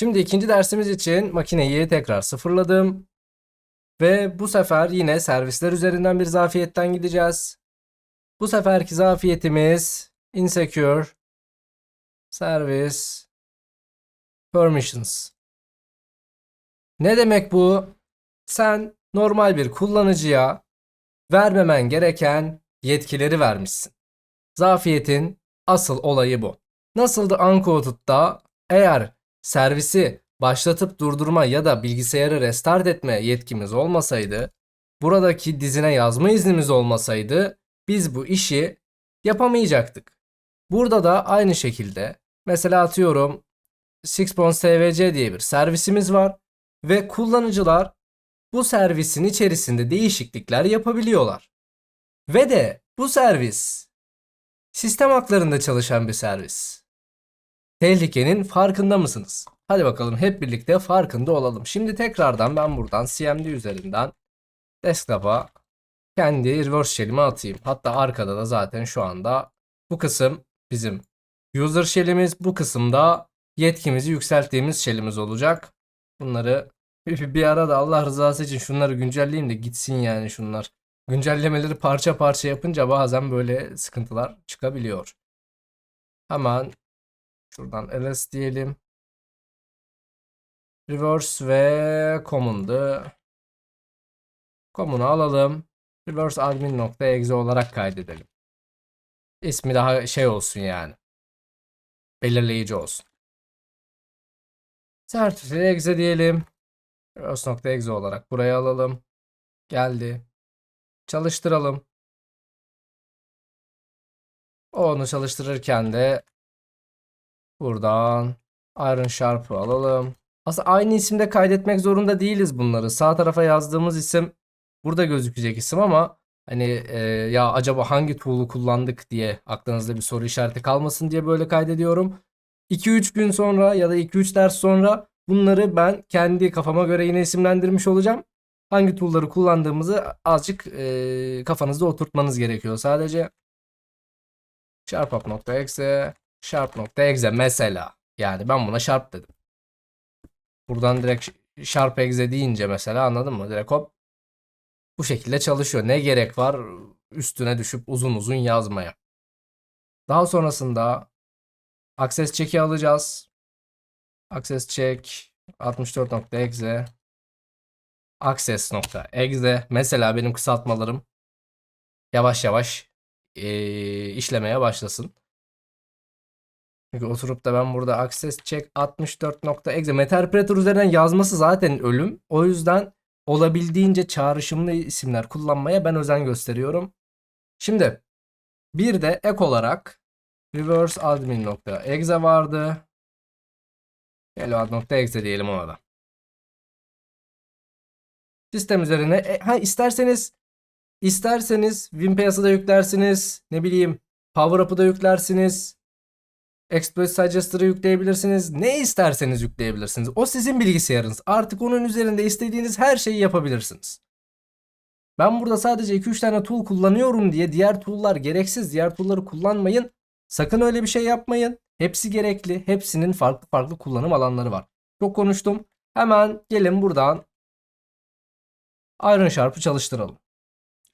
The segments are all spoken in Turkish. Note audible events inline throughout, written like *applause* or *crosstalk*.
Şimdi ikinci dersimiz için makineyi tekrar sıfırladım. Ve bu sefer yine servisler üzerinden bir zafiyetten gideceğiz. Bu seferki zafiyetimiz insecure service permissions. Ne demek bu? Sen normal bir kullanıcıya vermemen gereken yetkileri vermişsin. Zafiyetin asıl olayı bu. Nasıldı Uncoded'da eğer servisi başlatıp durdurma ya da bilgisayarı restart etme yetkimiz olmasaydı, buradaki dizine yazma iznimiz olmasaydı biz bu işi yapamayacaktık. Burada da aynı şekilde mesela atıyorum Sixpons TVC diye bir servisimiz var ve kullanıcılar bu servisin içerisinde değişiklikler yapabiliyorlar. Ve de bu servis sistem haklarında çalışan bir servis. Tehlikenin farkında mısınız? Hadi bakalım hep birlikte farkında olalım. Şimdi tekrardan ben buradan CMD üzerinden desktop'a kendi reverse shell'imi atayım. Hatta arkada da zaten şu anda bu kısım bizim user shell'imiz. Bu kısımda yetkimizi yükselttiğimiz shell'imiz olacak. Bunları bir ara da Allah rızası için şunları güncelleyeyim de gitsin yani şunlar. Güncellemeleri parça parça yapınca bazen böyle sıkıntılar çıkabiliyor. Hemen şuradan ls diyelim. Reverse ve common'du. Common'u alalım. Reverse admin.exe olarak kaydedelim. İsmi daha şey olsun yani. Belirleyici olsun. Certificate exe diyelim. Reverse.exe olarak buraya alalım. Geldi. Çalıştıralım. Onu çalıştırırken de buradan Iron Sharp'ı alalım. Aslında aynı isimde kaydetmek zorunda değiliz bunları. Sağ tarafa yazdığımız isim burada gözükecek isim ama hani e, ya acaba hangi tool'u kullandık diye aklınızda bir soru işareti kalmasın diye böyle kaydediyorum. 2-3 gün sonra ya da 2-3 ders sonra bunları ben kendi kafama göre yine isimlendirmiş olacağım. Hangi tool'ları kullandığımızı azıcık e, kafanızda oturtmanız gerekiyor sadece. Sharp.exe Sharp.exe mesela. Yani ben buna Sharp dedim. Buradan direkt Sharp exe deyince mesela anladın mı? Direkt hop bu şekilde çalışıyor. Ne gerek var üstüne düşüp uzun uzun yazmaya. Daha sonrasında access check'i alacağız. Access check 64.exe access.exe mesela benim kısaltmalarım yavaş yavaş e, işlemeye başlasın. Çünkü oturup da ben burada access check 64.exe Meterpreter üzerinden yazması zaten ölüm. O yüzden olabildiğince çağrışımlı isimler kullanmaya ben özen gösteriyorum. Şimdi bir de ek olarak reverse admin.exe vardı. helload.exe diyelim ona da. Sistem üzerine e, ha isterseniz isterseniz WinPayas'ı da yüklersiniz. Ne bileyim Power Up'ı da yüklersiniz. Exploit Suggester'ı yükleyebilirsiniz. Ne isterseniz yükleyebilirsiniz. O sizin bilgisayarınız. Artık onun üzerinde istediğiniz her şeyi yapabilirsiniz. Ben burada sadece 2-3 tane tool kullanıyorum diye diğer tool'lar gereksiz. Diğer tool'ları kullanmayın. Sakın öyle bir şey yapmayın. Hepsi gerekli. Hepsinin farklı farklı kullanım alanları var. Çok konuştum. Hemen gelin buradan Iron Sharp'ı çalıştıralım.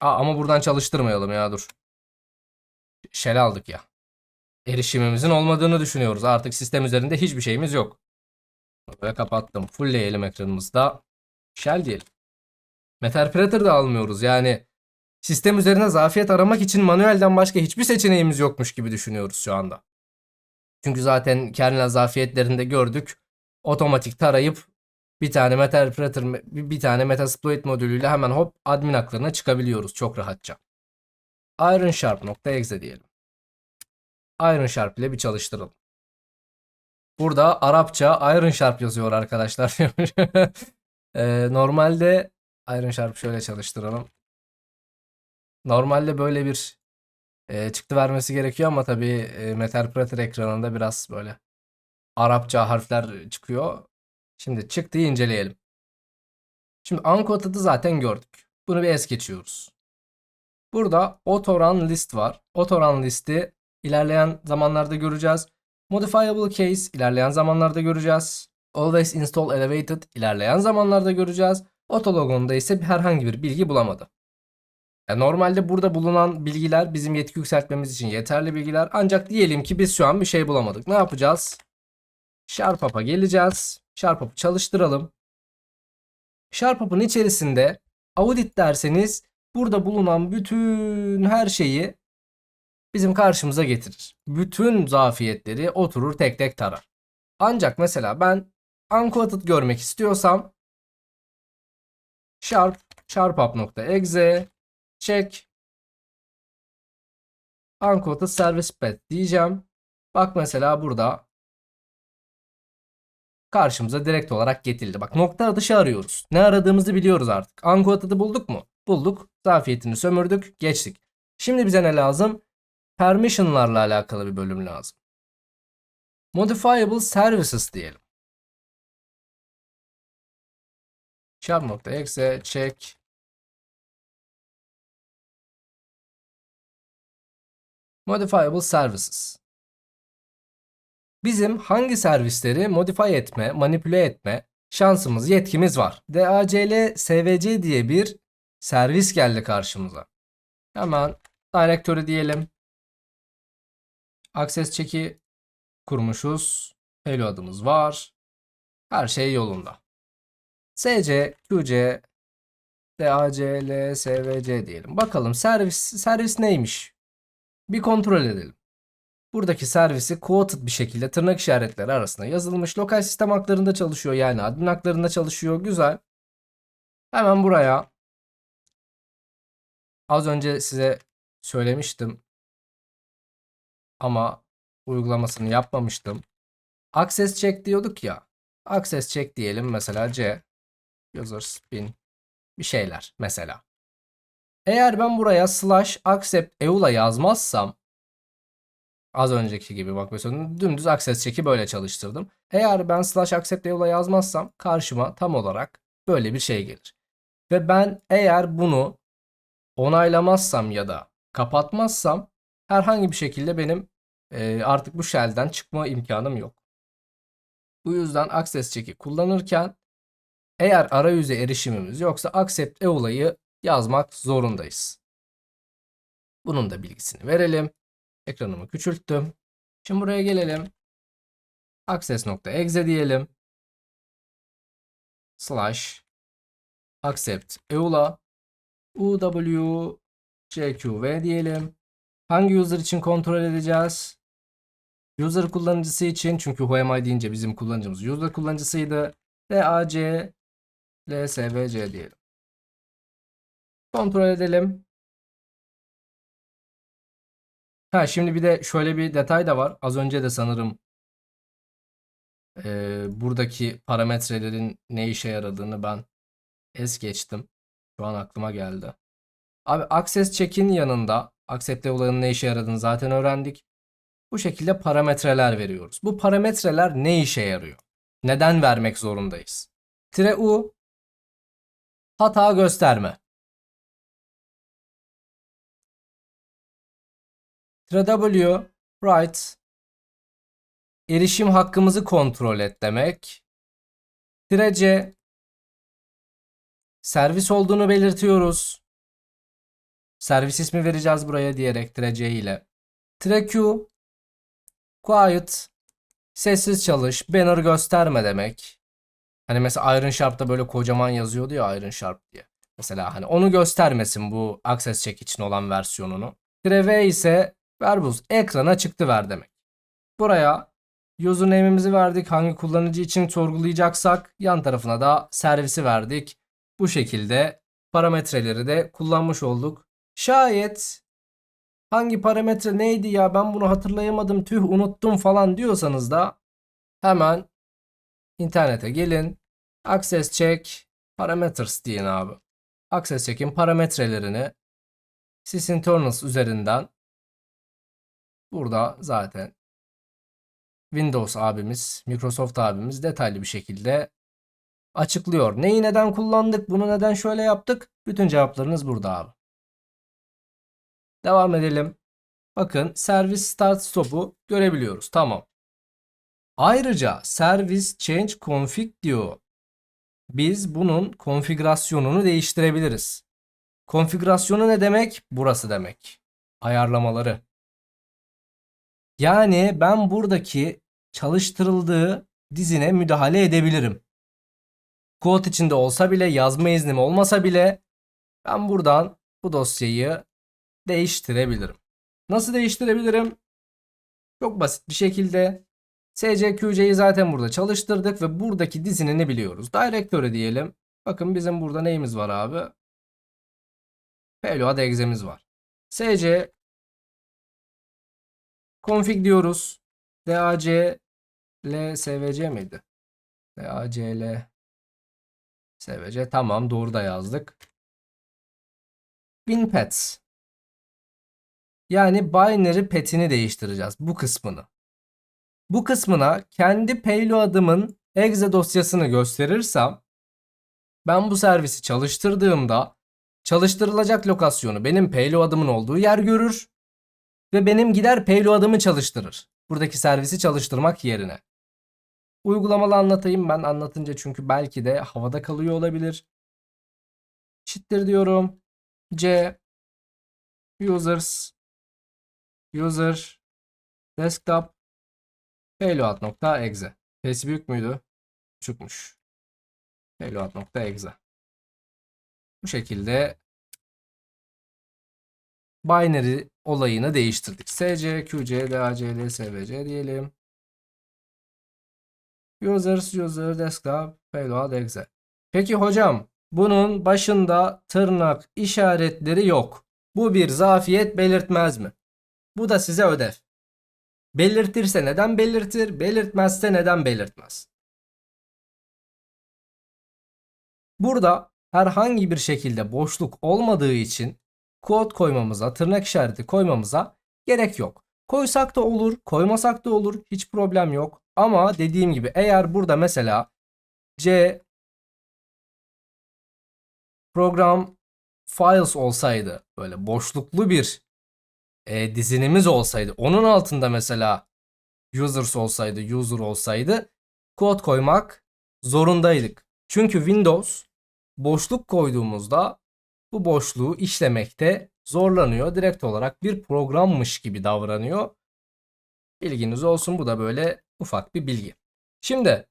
Aa, ama buradan çalıştırmayalım ya dur. Shell aldık ya. Erişimimizin olmadığını düşünüyoruz. Artık sistem üzerinde hiçbir şeyimiz yok. Ve kapattım. Fullleyelim ekranımızda. Shell diyelim. Meterpreter de almıyoruz. Yani sistem üzerine zafiyet aramak için manuelden başka hiçbir seçeneğimiz yokmuş gibi düşünüyoruz şu anda. Çünkü zaten kernel zafiyetlerinde gördük. Otomatik tarayıp bir tane Meterpreter bir tane Metasploit modülüyle hemen hop admin haklarına çıkabiliyoruz çok rahatça. Iron Sharp.exe diyelim. Iron Sharp ile bir çalıştıralım. Burada Arapça Iron Sharp yazıyor arkadaşlar. *laughs* ee, normalde Iron Sharp şöyle çalıştıralım. Normalde böyle bir e, çıktı vermesi gerekiyor ama tabii e, Meterpreter ekranında biraz böyle Arapça harfler çıkıyor. Şimdi çıktıyı inceleyelim. Şimdi uncoded'ı zaten gördük. Bunu bir es geçiyoruz. Burada autorun list var. Autorun listi ilerleyen zamanlarda göreceğiz. Modifiable case ilerleyen zamanlarda göreceğiz. Always install elevated ilerleyen zamanlarda göreceğiz. Otologon'da ise herhangi bir bilgi bulamadı. Ya normalde burada bulunan bilgiler bizim yetki yükseltmemiz için yeterli bilgiler. Ancak diyelim ki biz şu an bir şey bulamadık. Ne yapacağız? Sharpup'a geleceğiz. Sharpup'u çalıştıralım. Sharpup'un içerisinde audit derseniz burada bulunan bütün her şeyi bizim karşımıza getirir. Bütün zafiyetleri oturur tek tek tarar. Ancak mesela ben unquoted görmek istiyorsam sharp sharpup.exe check unquoted service path diyeceğim. Bak mesela burada karşımıza direkt olarak getirildi. Bak nokta atışı arıyoruz. Ne aradığımızı biliyoruz artık. Unquoted'ı bulduk mu? Bulduk. Zafiyetini sömürdük. Geçtik. Şimdi bize ne lazım? Permission'larla alakalı bir bölüm lazım. Modifiable services diyelim. Sharp.exe check Modifiable services. Bizim hangi servisleri modify etme, manipüle etme şansımız, yetkimiz var. DACL SVC diye bir servis geldi karşımıza. Hemen directory diyelim. Access check'i kurmuşuz. Payload'ımız var. Her şey yolunda. SC, QC, DACL, SVC diyelim. Bakalım servis servis neymiş? Bir kontrol edelim. Buradaki servisi quoted bir şekilde tırnak işaretleri arasında yazılmış. Lokal sistem haklarında çalışıyor yani admin haklarında çalışıyor. Güzel. Hemen buraya az önce size söylemiştim ama uygulamasını yapmamıştım. Access check diyorduk ya. Access check diyelim mesela C users bin bir şeyler mesela. Eğer ben buraya slash accept eula yazmazsam az önceki gibi bak mesela dümdüz access check'i böyle çalıştırdım. Eğer ben slash accept eula yazmazsam karşıma tam olarak böyle bir şey gelir. Ve ben eğer bunu onaylamazsam ya da kapatmazsam herhangi bir şekilde benim e, artık bu shell'den çıkma imkanım yok. Bu yüzden access check'i kullanırken eğer arayüze erişimimiz yoksa accept eula'yı yazmak zorundayız. Bunun da bilgisini verelim. Ekranımı küçülttüm. Şimdi buraya gelelim. Access.exe diyelim. Slash accept eula uw cqv diyelim. Hangi user için kontrol edeceğiz? User kullanıcısı için çünkü whoami deyince bizim kullanıcımız user kullanıcısıydı. dac lsvc diyelim. Kontrol edelim. Ha şimdi bir de şöyle bir detay da var. Az önce de sanırım e, buradaki parametrelerin ne işe yaradığını ben es geçtim. Şu an aklıma geldi. Abi access check'in yanında accept olayının ne işe yaradığını zaten öğrendik. Bu şekilde parametreler veriyoruz. Bu parametreler ne işe yarıyor? Neden vermek zorundayız? Tire u hata gösterme. W write erişim hakkımızı kontrol et demek. C servis olduğunu belirtiyoruz. Servis ismi vereceğiz buraya diyerek C ile. Q quiet sessiz çalış banner gösterme demek. Hani mesela Iron Sharp'ta böyle kocaman yazıyordu ya Iron Sharp diye. Mesela hani onu göstermesin bu access check için olan versiyonunu. V ise verbose ekrana çıktı ver demek. Buraya username'imizi verdik. Hangi kullanıcı için sorgulayacaksak yan tarafına da servisi verdik. Bu şekilde parametreleri de kullanmış olduk. Şayet hangi parametre neydi ya ben bunu hatırlayamadım tüh unuttum falan diyorsanız da hemen internete gelin. Access check parameters deyin abi. Access check'in parametrelerini sysinternals üzerinden Burada zaten Windows abimiz, Microsoft abimiz detaylı bir şekilde açıklıyor. Neyi neden kullandık, bunu neden şöyle yaptık? Bütün cevaplarınız burada abi. Devam edelim. Bakın servis start stop'u görebiliyoruz. Tamam. Ayrıca service change config diyor. Biz bunun konfigürasyonunu değiştirebiliriz. Konfigürasyonu ne demek? Burası demek. Ayarlamaları. Yani ben buradaki çalıştırıldığı dizine müdahale edebilirim. Kod içinde olsa bile yazma iznim olmasa bile ben buradan bu dosyayı değiştirebilirim. Nasıl değiştirebilirim? Çok basit bir şekilde SCQC'yi zaten burada çalıştırdık ve buradaki dizini ne biliyoruz? Directory diyelim. Bakın bizim burada neyimiz var abi? Payload exe'miz var. SC config diyoruz. DAC L SVC miydi? DAC L SVC tamam doğru da yazdık. Binpaths yani binary pet'ini değiştireceğiz bu kısmını. Bu kısmına kendi payload'ımın exe dosyasını gösterirsem ben bu servisi çalıştırdığımda çalıştırılacak lokasyonu benim payload'ımın olduğu yer görür ve benim gider payload'ımı çalıştırır. Buradaki servisi çalıştırmak yerine. Uygulamalı anlatayım ben anlatınca çünkü belki de havada kalıyor olabilir. Eşittir diyorum. C users user desktop payload.exe. P'si büyük müydü? Küçükmüş. Payload.exe. Bu şekilde binary olayını değiştirdik. SC, QC, DACL, SVC diyelim. Users, user, desktop, payload, exe. Peki hocam bunun başında tırnak işaretleri yok. Bu bir zafiyet belirtmez mi? Bu da size ödev. Belirtirse neden belirtir, belirtmezse neden belirtmez? Burada herhangi bir şekilde boşluk olmadığı için kod koymamıza, tırnak işareti koymamıza gerek yok. Koysak da olur, koymasak da olur. Hiç problem yok. Ama dediğim gibi eğer burada mesela C program files olsaydı böyle boşluklu bir e, dizinimiz olsaydı onun altında mesela users olsaydı user olsaydı kod koymak zorundaydık. Çünkü Windows boşluk koyduğumuzda bu boşluğu işlemekte zorlanıyor. Direkt olarak bir programmış gibi davranıyor. Bilginiz olsun bu da böyle ufak bir bilgi. Şimdi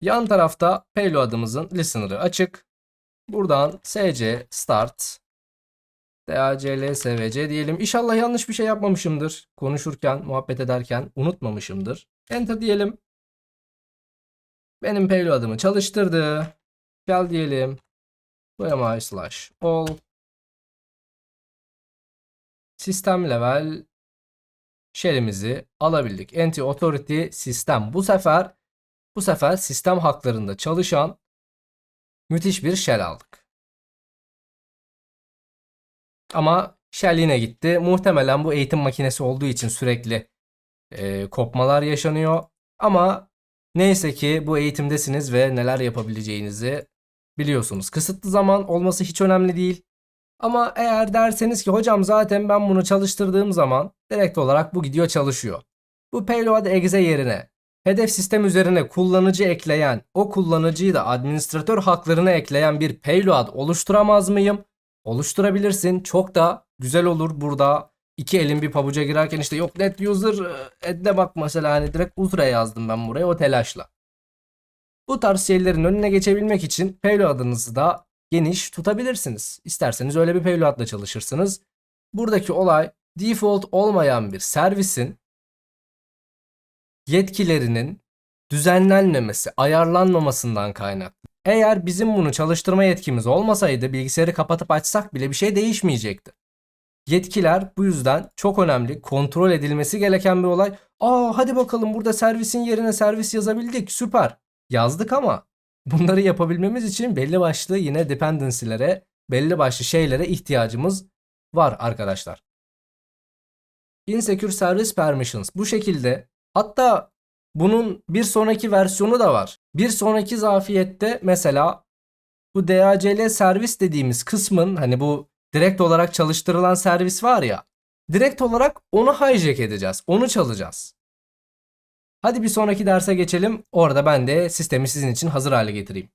yan tarafta payload'ımızın listener'ı açık. Buradan sc start DACL SVC diyelim. İnşallah yanlış bir şey yapmamışımdır. Konuşurken, muhabbet ederken unutmamışımdır. Enter diyelim. Benim payload'ımı çalıştırdı. Gel diyelim. Boyama slash all. Sistem level shell'imizi alabildik. Anti authority sistem. Bu sefer bu sefer sistem haklarında çalışan müthiş bir shell aldık. Ama shell yine gitti. Muhtemelen bu eğitim makinesi olduğu için sürekli e, kopmalar yaşanıyor. Ama neyse ki bu eğitimdesiniz ve neler yapabileceğinizi biliyorsunuz. Kısıtlı zaman olması hiç önemli değil. Ama eğer derseniz ki hocam zaten ben bunu çalıştırdığım zaman direkt olarak bu gidiyor çalışıyor. Bu payload exe yerine hedef sistem üzerine kullanıcı ekleyen, o kullanıcıyı da administratör haklarına ekleyen bir payload oluşturamaz mıyım? Oluşturabilirsin. Çok da güzel olur burada. iki elin bir pabuca girerken işte yok net user edde bak mesela hani direkt ultra yazdım ben buraya o telaşla. Bu tarz şeylerin önüne geçebilmek için payload'ınızı da geniş tutabilirsiniz. İsterseniz öyle bir payload'la çalışırsınız. Buradaki olay default olmayan bir servisin yetkilerinin düzenlenmemesi, ayarlanmamasından kaynaklı. Eğer bizim bunu çalıştırma yetkimiz olmasaydı bilgisayarı kapatıp açsak bile bir şey değişmeyecekti. Yetkiler bu yüzden çok önemli, kontrol edilmesi gereken bir olay. Aa hadi bakalım burada servisin yerine servis yazabildik. Süper. Yazdık ama bunları yapabilmemiz için belli başlı yine dependency'lere, belli başlı şeylere ihtiyacımız var arkadaşlar. Insecure Service Permissions bu şekilde hatta bunun bir sonraki versiyonu da var. Bir sonraki zafiyette mesela bu DACL servis dediğimiz kısmın hani bu direkt olarak çalıştırılan servis var ya direkt olarak onu hijack edeceğiz. Onu çalacağız. Hadi bir sonraki derse geçelim. Orada ben de sistemi sizin için hazır hale getireyim.